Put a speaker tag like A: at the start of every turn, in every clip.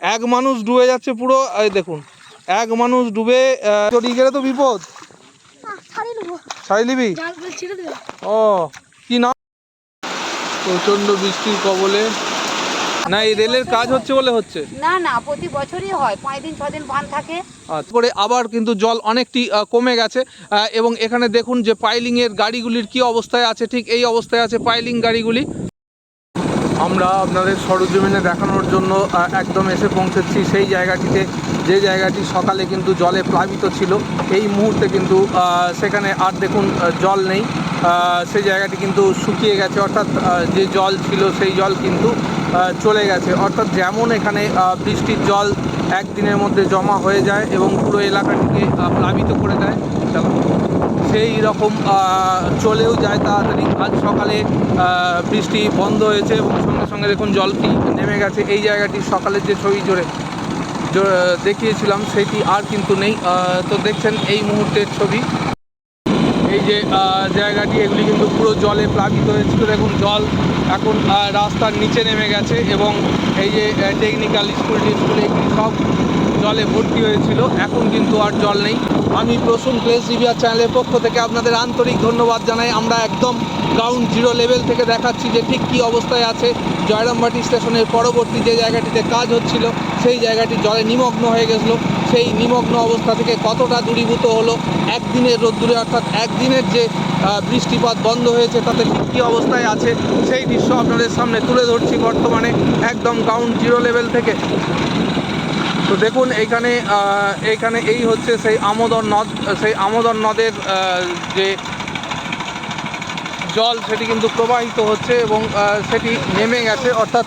A: এক মানুষ ডুবে যাচ্ছে পুরো এই দেখুন এক মানুষ ডুবে চড়িয়ে গেলে তো বিপদ। ছাড়ি নিবি ও কি নাম? প্রচণ্ড বৃষ্টির কবলে। না এই রেলের কাজ হচ্ছে বলে হচ্ছে?
B: না না প্রতি বছরই হয়। পাঁচ দিন ছ দিন বান থাকে।
A: করে আবার কিন্তু জল অনেকটি কমে গেছে। এবং এখানে দেখুন যে পাইলিং এর গাড়িগুলির কি অবস্থায় আছে ঠিক এই অবস্থায় আছে পাইলিং গাড়িগুলি। আমরা আপনাদের সরজমিনে দেখানোর জন্য একদম এসে পৌঁছেছি সেই জায়গাটিতে, যে জায়গাটি সকালে কিন্তু জলে প্লাবিত ছিল, এই মুহূর্তে কিন্তু সেখানে আর দেখুন জল নেই সেই জায়গাটি কিন্তু শুকিয়ে গেছে, অর্থাৎ যে জল ছিল সেই জল কিন্তু চলে গেছে অর্থাৎ যেমন এখানে বৃষ্টির জল একদিনের মধ্যে জমা হয়ে যায় এবং পুরো এলাকাটিকে প্লাবিত করে দেয়। সেই রকম চলেও যায় তাড়াতাড়ি। আজ সকালে বৃষ্টি বন্ধ হয়েছে এবং সঙ্গে সঙ্গে দেখুন জলটি নেমে গেছে। এই জায়গাটি সকালের যে ছবি জোরে দেখিয়েছিলাম, সেটি আর কিন্তু নেই। তো দেখছেন এই মুহূর্তের ছবি। এই যে জায়গাটি, এগুলি কিন্তু পুরো জলে প্লাবিত হয়েছিল। দেখুন, জল এখন রাস্তার নিচে নেমে গেছে এবং এই যে টেকনিক্যাল স্কুল স্কুল এগুলি সব জলে ভর্তি হয়েছিল। এখন কিন্তু আর জল নেই। আমি প্রসূন প্লেস রিভিয়ার চ্যানেলের পক্ষ থেকে আপনাদের আন্তরিক ধন্যবাদ জানাই। আমরা একদম গ্রাউন্ড জিরো লেভেল থেকে দেখাচ্ছি যে ঠিক কী অবস্থায় আছে। জয়রামবাটি স্টেশনের পরবর্তী যে জায়গাটিতে কাজ হচ্ছিল, সেই জায়গাটি জলে নিমগ্ন হয়ে গেছিল। সেই নিমগ্ন অবস্থা থেকে কতটা দূরীভূত হলো, একদিনের রোদ্দুরে, অর্থাৎ একদিনের যে বৃষ্টিপাত বন্ধ হয়েছে, তাতে কী অবস্থায় আছে, সেই দৃশ্য আপনাদের সামনে তুলে ধরছি বর্তমানে একদম গ্রাউন্ড জিরো লেভেল থেকে। তো দেখুন, এইখানে এইখানে এই হচ্ছে সেই আমোদর নদ, সেই আমোদর নদের যে জল, সেটি কিন্তু প্রবাহিত হচ্ছে এবং সেটি নেমে গেছে। অর্থাৎ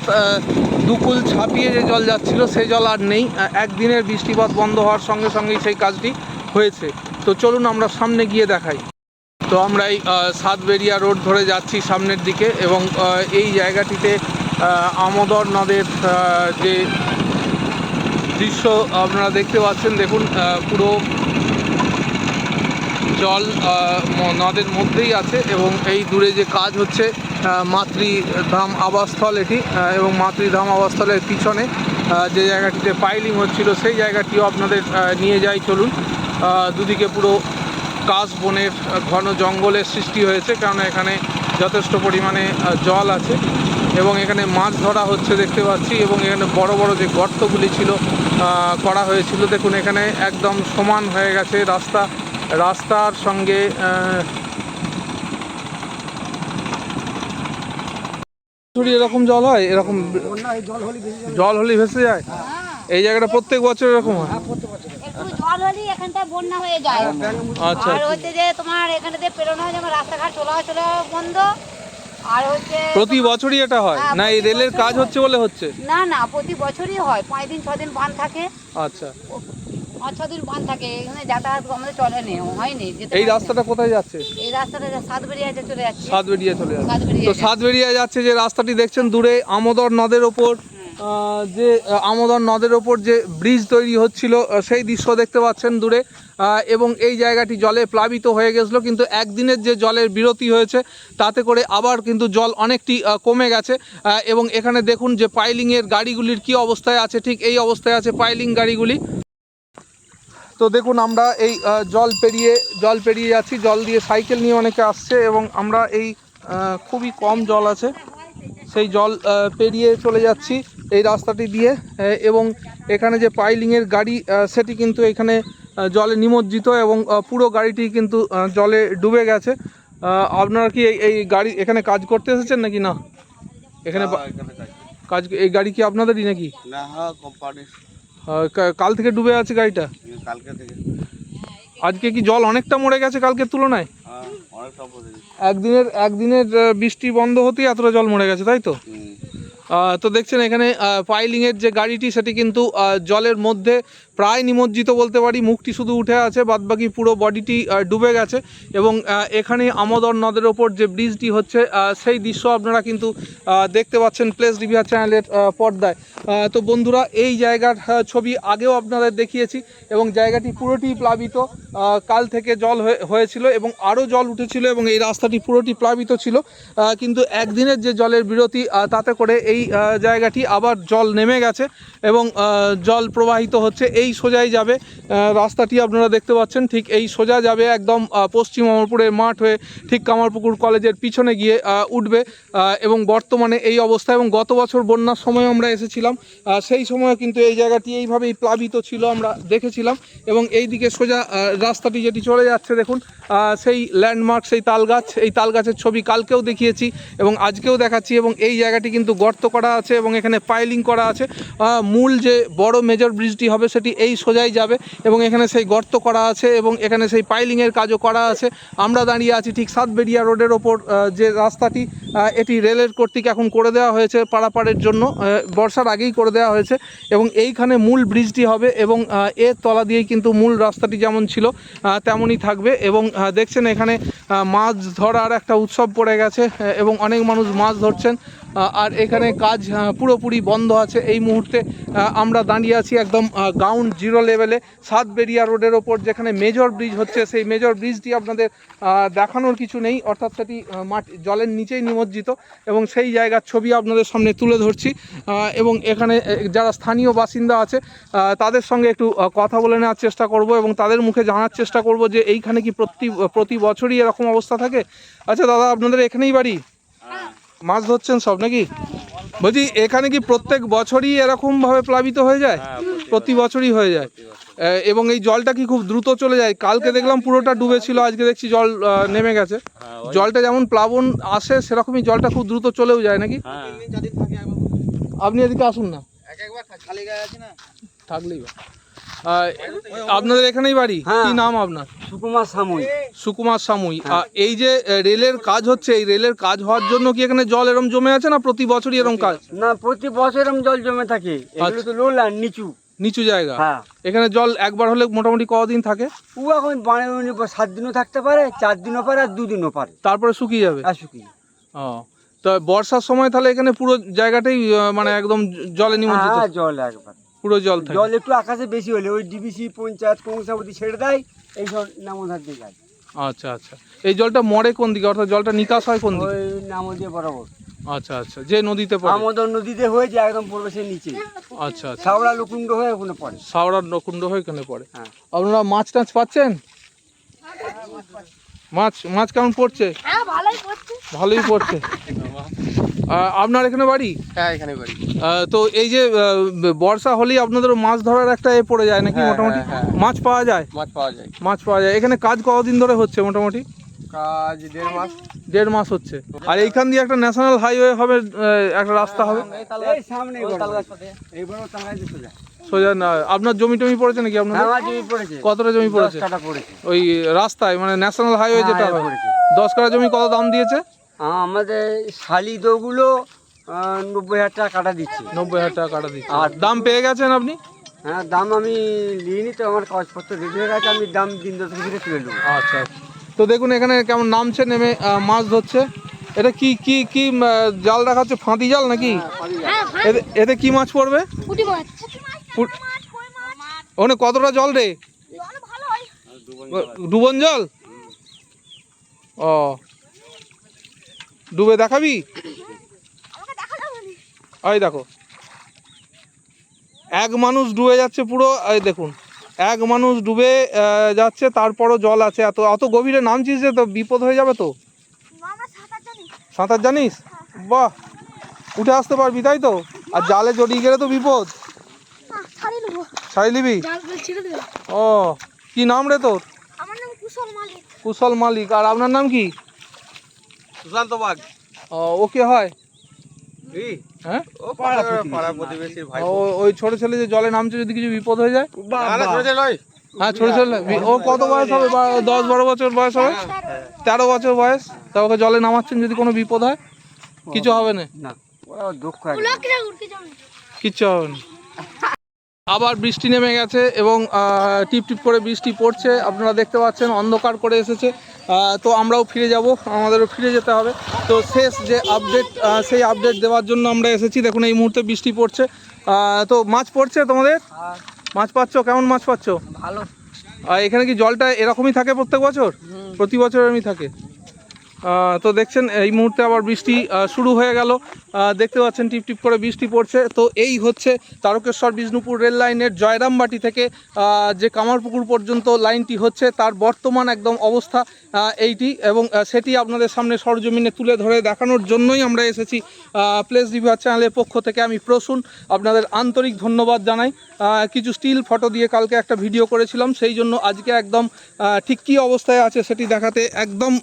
A: দুকুল ছাপিয়ে যে জল যাচ্ছিল সেই জল আর নেই। একদিনের বৃষ্টিপাত বন্ধ হওয়ার সঙ্গে সঙ্গেই সেই কাজটি হয়েছে। তো চলুন আমরা সামনে গিয়ে দেখাই। তো আমরা এই সাতবেরিয়া রোড ধরে যাচ্ছি সামনের দিকে এবং এই জায়গাটিতে আমোদর নদের যে দৃশ্য আপনারা দেখতে পাচ্ছেন, দেখুন পুরো জল নদের মধ্যেই আছে এবং এই দূরে যে কাজ হচ্ছে মাতৃধাম আবাসস্থল এটি এবং মাতৃধাম আবাসস্থলের পিছনে যে জায়গাটিতে পাইলিং হচ্ছিল, সেই জায়গাটিও আপনাদের নিয়ে যাই চলুন। দুদিকে পুরো কাশ বনের ঘন জঙ্গলের সৃষ্টি হয়েছে কারণ এখানে যথেষ্ট পরিমাণে জল আছে এবং এখানে মাছ ধরা হচ্ছে দেখতে পাচ্ছি এবং এখানে বড় বড় যে গর্তগুলি ছিল করা হয়েছিল দেখুন এখানে একদম সমান হয়ে গেছে রাস্তা রাস্তার সঙ্গে এরকম জল হয়? এরকম জল হলে ভেসে যায়। এই জায়গাটা প্রত্যেক বছর এরকম হয়?
B: হলেই এখানটা বন্যা হয়ে যায়।
A: আচ্ছা
B: আর হচ্ছে যে তোমার এখানে দিয়ে পেরোনো হয় যেমন রাস্তাঘাট চলা চলা বন্ধ আর হচ্ছে
A: প্রতি বছরই এটা হয়?
B: হ্যাঁ,
A: না এই রেলের কাজ হচ্ছে বলে হচ্ছে?
B: না না প্রতি বছরই হয়। পাঁচ দিন ছ দিন বান থাকে।
A: আচ্ছা।
B: পাঁচ ছ দিন বান থাকে। এখানে যাতায়াত আমাদের চলে নি হয়নি
A: এই রাস্তাটা কোথায় যাচ্ছে?
B: এই রাস্তাটা যে সাত বেরিয়ে চলে যাচ্ছে।
A: সাতবেরিয়া চলে যাচ্ছে।
B: সাতবেরিয়া
A: তো। সাতবেরিয়া যাচ্ছে যে রাস্তাটি দেখছেন দূরে আমোদর নদের ওপর। যে আহ, আমোদর নদের ওপর যে ব্রিজ তৈরি হচ্ছিল সেই দৃশ্য দেখতে পাচ্ছেন দূরে। এবং এই জায়গাটি জলে প্লাবিত হয়ে গেছিল কিন্তু একদিনের যে জলের বিরতি হয়েছে তাতে করে আবার কিন্তু জল অনেকটি কমে গেছে। এবং এখানে দেখুন যে পাইলিংয়ের গাড়িগুলির কি অবস্থায় আছে ঠিক এই অবস্থায় আছে পাইলিং গাড়িগুলি। তো দেখুন আমরা এই জল পেরিয়ে জল পেরিয়ে যাচ্ছি জল দিয়ে সাইকেল নিয়ে অনেকে আসছে এবং আমরা এই খুবই কম জল আছে। সেই জল পেরিয়ে চলে যাচ্ছি। এই রাস্তাটি দিয়ে এবং এখানে যে পাইলিংয়ের গাড়ি সেটি কিন্তু এখানে জলে নিমজ্জিত এবং পুরো গাড়িটি কিন্তু জলে ডুবে গেছে। আপনারা কি এই গাড়ি এখানে কাজ করতে এসেছেন নাকি না? এখানে কাজ এই গাড়ি কি আপনাদেরই নাকি?
C: না কোম্পানির।
A: কাল থেকে ডুবে আছে গাড়িটা?
C: কালকে থেকে।
A: আজকে কি জল অনেকটা মরে গেছে কালকের তুলনায়?
C: হ্যাঁ।
A: একদিনের একদিনের বৃষ্টি বন্ধ হতেই এতটা জল মরে গেছে তাই তো? তো দেখছেন এখানে ফাইলিংয়ের যে গাড়িটি সেটি কিন্তু জলের মধ্যে প্রায় নিমজ্জিত বলতে পারি, মুখটি শুধু উঠে আছে, বাদবাকি পুরো বডিটি ডুবে গেছে এবং এখানে আমোদর নদের ওপর যে ব্রিজটি হচ্ছে সেই দৃশ্য আপনারা কিন্তু দেখতে পাচ্ছেন প্লেস রিভিয়ার চ্যানেলের পর্দায়। তো বন্ধুরা, এই জায়গার ছবি আগেও আপনাদের দেখিয়েছি এবং জায়গাটি পুরোটি প্লাবিত কাল থেকে জল হয়ে- হয়েছিল এবং আরও জল উঠেছিল এবং এই রাস্তাটি পুরোটি প্লাবিত ছিল। কিন্তু একদিনের যে জলের বিরতি তাতে করে এই জায়গাটি আবার জল নেমে গেছে এবং জল প্রবাহিত হচ্ছে। এই সোজাই যাবে। রাস্তাটি আপনারা দেখতে পাচ্ছেন, ঠিক এই সোজা যাবে একদম পশ্চিম অমরপুরের মাঠ হয়ে ঠিক কামারপুকুর কলেজের পিছনে গিয়ে উঠবে এবং বর্তমানে এই অবস্থা এবং গত বছর বন্যার সময় আমরা এসেছিলাম সেই সময় কিন্তু এই জায়গাটি এইভাবেই প্লাবিত ছিল আমরা দেখেছিলাম, এবং এই দিকে সোজা রাস্তাটি যেটি চলে যাচ্ছে দেখুন সেই ল্যান্ডমার্ক সেই তালগাছ, এই তালগাছের ছবি কালকেও দেখিয়েছি এবং আজকেও দেখাচ্ছি, এবং এই জায়গাটি কিন্তু গর্ত করা আছে এবং এখানে পাইলিং করা আছে। মূল যে বড় মেজর ব্রিজটি হবে সেটি এই সোজাই যাবে এবং এখানে সেই গর্ত করা আছে এবং এখানে সেই পাইলিংয়ের কাজও করা আছে। আমরা দাঁড়িয়ে আছি ঠিক সাতবেরিয়া রোডের ওপর যে রাস্তাটি এটি রেলের কর্তৃক এখন করে দেওয়া হয়েছে পারাপারের জন্য বর্ষার আগেই করে দেওয়া হয়েছে এবং এইখানে মূল ব্রিজটি হবে এবং এর তলা দিয়েই কিন্তু মূল রাস্তাটি যেমন ছিল তেমনই থাকবে এবং দেখছেন এখানে মাছ ধরার একটা উৎসব পড়ে গেছে এবং অনেক মানুষ মাছ ধরছেন। আর এখানে কাজ পুরোপুরি বন্ধ আছে। এই মুহূর্তে আমরা দাঁড়িয়ে আছি একদম গ্রাউন্ড জিরো লেভেলে সাতবেরিয়া রোডের ওপর, যেখানে মেজর ব্রিজ হচ্ছে। সেই মেজর ব্রিজটি আপনাদের দেখানোর কিছু নেই। অর্থাৎ সেটি মাটি জলের নিচেই নিমজ্জিত। এবং সেই জায়গার ছবি আপনাদের সামনে তুলে ধরছি। এবং এখানে যারা স্থানীয় বাসিন্দা আছে তাদের সঙ্গে একটু কথা বলে নেওয়ার চেষ্টা করব এবং তাদের মুখে জানার চেষ্টা করব যে এইখানে কি প্রতি প্রতি বছরই এরকম অবস্থা থাকে? আচ্ছা দাদা, আপনাদের এখানেই বাড়ি? মাছ ধরছেন সব নাকি? বলছি এখানে কি প্রত্যেক বছরই এরকম ভাবে প্লাবিত হয়ে যায়? প্রতি বছরই। হয়ে যায়। এবং এই জলটা কি খুব দ্রুত চলে যায়? কালকে দেখলাম পুরোটা ডুবে ছিল আজকে দেখছি জল নেমে গেছে। জলটা যেমন প্লাবন আসে সেরকমই জলটা খুব দ্রুত চলেও যায় নাকি? আপনি এদিকে আসুন না। থাকলেই বা। আপনাদের এখানেই বাড়ি? কি নাম আপনার?
D: সুকুমার সাময়িক
A: সুকুমার সামুই। এই যে রেলের কাজ হচ্ছে এই রেলের কাজ হওয়ার জন্য কি এখানে জল এরম জমে আছে না প্রতি বছরই এরম কাজ?
D: না প্রতি বছর এরম জল জমে থাকে। এগুলো তো লোলার নিচু।
A: নিচু জায়গা?
D: হ্যাঁ।
A: এখানে জল একবার হলে মোটামুটি কদিন থাকে?
D: ও এখন বাড়ি সাত দিনও থাকতে পারে চার দিনও পারে আর দুদিনও পারে।
A: তারপরে শুকিয়ে যাবে?
D: আর শুকিয়ে
A: ও। তো বর্ষার সময় তাহলে এখানে পুরো জায়গাটাই মানে একদম জলে নিমজ্জিত?
D: হ্যাঁ জল একবার।
A: পুরো জল থাকে।
D: জল একটু আকাশে বেশি হলে ওই ডিবিসি পঞ্চায়েত কংসাবতী ছেড়ে দেয় এই সব নামধার দিয়ে যায়।
A: আচ্ছা আচ্ছা। এই জলটা মরে কোন দিকে? অর্থাৎ জলটা নিকাশ হয় কোন দিকে?
D: ওই নামদিয়ে বরাবর।
A: আচ্ছা আচ্ছা। যে নদীতে পড়ে।
D: আমাদের নদীতে হয়ে যায় একদম প্রবেশের নিচে।
A: আচ্ছা আচ্ছা।
D: ছাওড়া লুকুন্ড হয়ে ওখানে পড়ে।
A: সাওড়ার নকুণ্ড হয়ে এখানে পড়ে।
D: হ্যাঁ।
A: আপনারা মাছ টাছ পাচ্ছেন? মাছ মাছ কেমন পড়ছে?
E: হ্যাঁ ভালোই
A: পড়ছে। আপনার এখানে বাড়ি?
F: হ্যাঁ এখানে বাড়ি।
A: তো এই যে বর্ষা হলেই আপনাদের মাছ ধরার একটা এ পড়ে যায় নাকি
F: হ্যাঁ,
A: মোটামুটি?
F: হ্যাঁ, হ্যাঁ।
A: মাছ পাওয়া যায়?
F: মাছ পাওয়া যায়।
A: মাছ পাওয়া যায়। এখানে কাজ কতদিন ধরে হচ্ছে মোটামুটি?
F: কাজ দেড় মাস।
A: দেড় মাস হচ্ছে। আর এইখান দিয়ে একটা ন্যাশনাল হাইওয়ে হবে একটা রাস্তা হবে?
D: সোজা।
A: সোজা না আপনার জমি টমি পড়েছে নাকি আপনার
D: আমার জমি পড়েছে।
A: কতটা জমি পড়েছে?
D: দশ কাটা
A: ওই রাস্তায় মানে ন্যাশনাল হাইওয়ে যেটা দশ কাঠা জমি কত দাম দিয়েছে?
D: আমাদের শালি দোগুলো নব্বই হাজার টাকা কাটা দিচ্ছি।
A: নব্বই হাজার টাকা কাটা দিচ্ছি।
D: আর
A: দাম পেয়ে গেছেন আপনি?
D: হ্যাঁ দাম আমি নিইনি তো আমার কাগজপত্র রেডি হয়ে গেছে আমি দাম দিন দশ ভিতরে তুলে নেব।
A: আচ্ছা আচ্ছা। তো দেখুন এখানে কেমন নামছে নেমে মাছ ধরছে। এটা কি কি কি জাল রাখা হচ্ছে ফাঁদি জাল নাকি?
E: হ্যাঁ
A: এতে এতে কি মাছ পড়বে?
E: পুটি মাছ।
A: পুট- ওখানে কতটা জল রে?
E: ভালো হয়
A: ডুবন জল? ও ডুবে দেখাবি?
E: আমাকে দেখা
A: এই এক মানুষ ডুবে যাচ্ছে পুরো এই দেখুন। এক মানুষ ডুবে যাচ্ছে তারপরও জল আছে। এত অত গভীরে নামছিস যে তো বিপদ হয়ে যাবে তো।
E: সাঁতার
A: জানিস? বাহ! উঠে আসতে পারবি তাই তো? আর জালে জড়িয়ে গেলে তো বিপদ। ছাড়ি নিবি ও কি নাম রে তোর?
E: কুশল মালিক।
A: আর আপনার নাম কি?
C: সুশান্ত বাগ।
A: ও, কে হয়? হ্যাঁ? ওই ছোট ছেলে যে জলে নামছে যদি কিছু বিপদ হয়ে যায়? হ্যাঁ ছোট ছেলে। ও কত বয়স হবে? দশ বারো বছর বয়স হবে? তেরো বছর বয়স? তা ওকে জলে নামাচ্ছেন যদি কোনো বিপদ হয়? কিছু হবে না। কিচ্ছু হবে না। আবার বৃষ্টি নেমে গেছে এবং টিপ টিপ করে বৃষ্টি পড়ছে। আপনারা দেখতে পাচ্ছেন অন্ধকার করে এসেছে। তো আমরাও ফিরে যাব আমাদেরও ফিরে যেতে হবে। তো শেষ যে আপডেট সেই আপডেট দেওয়ার জন্য আমরা এসেছি। দেখুন এই মুহূর্তে বৃষ্টি পড়ছে। তো মাছ পড়ছে তোমাদের? মাছ পাচ্ছ? কেমন মাছ পাচ্ছ?
D: ভালো।
A: এখানে কি জলটা এরকমই থাকে প্রত্যেক বছর? প্রতি বছর এরকমই থাকে? তো দেখছেন, এই মুহূর্তে আবার বৃষ্টি শুরু হয়ে গেল। দেখতে পাচ্ছেন, টিপ টিপ করে বৃষ্টি পড়ছে। তো এই হচ্ছে তারকেশ্বর বিষ্ণুপুর রেল লাইনের জয়রামবাটি থেকে যে কামারপুকুর পর্যন্ত লাইনটি হচ্ছে, তার বর্তমান একদম অবস্থা এইটি। এবং সেটি আপনাদের সামনে সরজমিনে তুলে ধরে দেখানোর জন্যই আমরা এসেছি প্লেস রিভার চ্যানেলের পক্ষ থেকে। আমি প্রসূন, আপনাদের আন্তরিক ধন্যবাদ জানাই। কিছু স্টিল ফটো দিয়ে কালকে একটা ভিডিও করেছিলাম, সেই জন্য আজকে একদম ঠিক কী অবস্থায় আছে সেটি দেখাতে একদম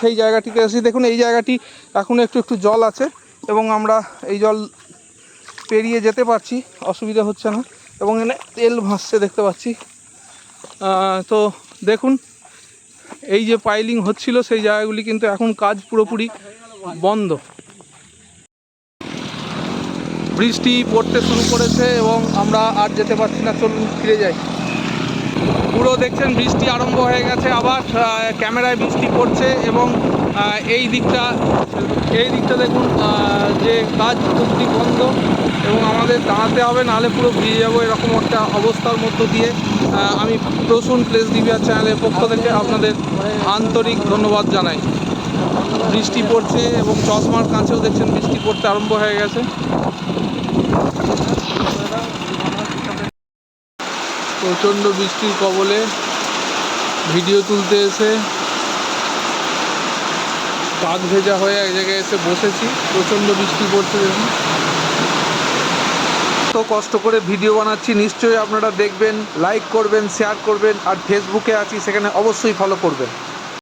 A: সেই জায়গাটিতে এসেছি দেখুন, এই জায়গাটি এখন একটু একটু জল আছে এবং আমরা এই জল পেরিয়ে যেতে পারছি, অসুবিধা হচ্ছে না। এবং এখানে তেল ভাসছে, দেখতে পাচ্ছি। তো দেখুন, এই যে পাইলিং হচ্ছিল, সেই জায়গাগুলি কিন্তু এখন কাজ পুরোপুরি বন্ধ। বৃষ্টি পড়তে শুরু করেছে এবং আমরা আর যেতে পারছি না, চলুন ফিরে যাই। পুরো দেখছেন, বৃষ্টি আরম্ভ হয়ে গেছে। আবার ক্যামেরায় বৃষ্টি পড়ছে এবং এই দিকটা এই দিকটা দেখুন যে কাজ পুরোপুরি বন্ধ এবং আমাদের দাঁড়াতে হবে, নাহলে পুরো ভিজে যাব এরকম একটা অবস্থার মধ্য দিয়ে। আমি প্রসূন প্লেস দিবিয়ার চ্যানেলের পক্ষ থেকে আপনাদের আন্তরিক ধন্যবাদ জানাই। বৃষ্টি পড়ছে এবং চশমার কাছেও দেখছেন বৃষ্টি পড়তে আরম্ভ হয়ে গেছে। প্রচণ্ড বৃষ্টির কবলে ভিডিও তুলতে এসে কাক ভেজা হয়ে এক জায়গায় এসে বসেছি, প্রচণ্ড বৃষ্টি পড়ছে দেখুন। তো কষ্ট করে ভিডিও বানাচ্ছি, নিশ্চয়ই আপনারা দেখবেন লাইক করবেন শেয়ার করবেন, আর ফেসবুকে আছি, সেখানে অবশ্যই ফলো করবেন।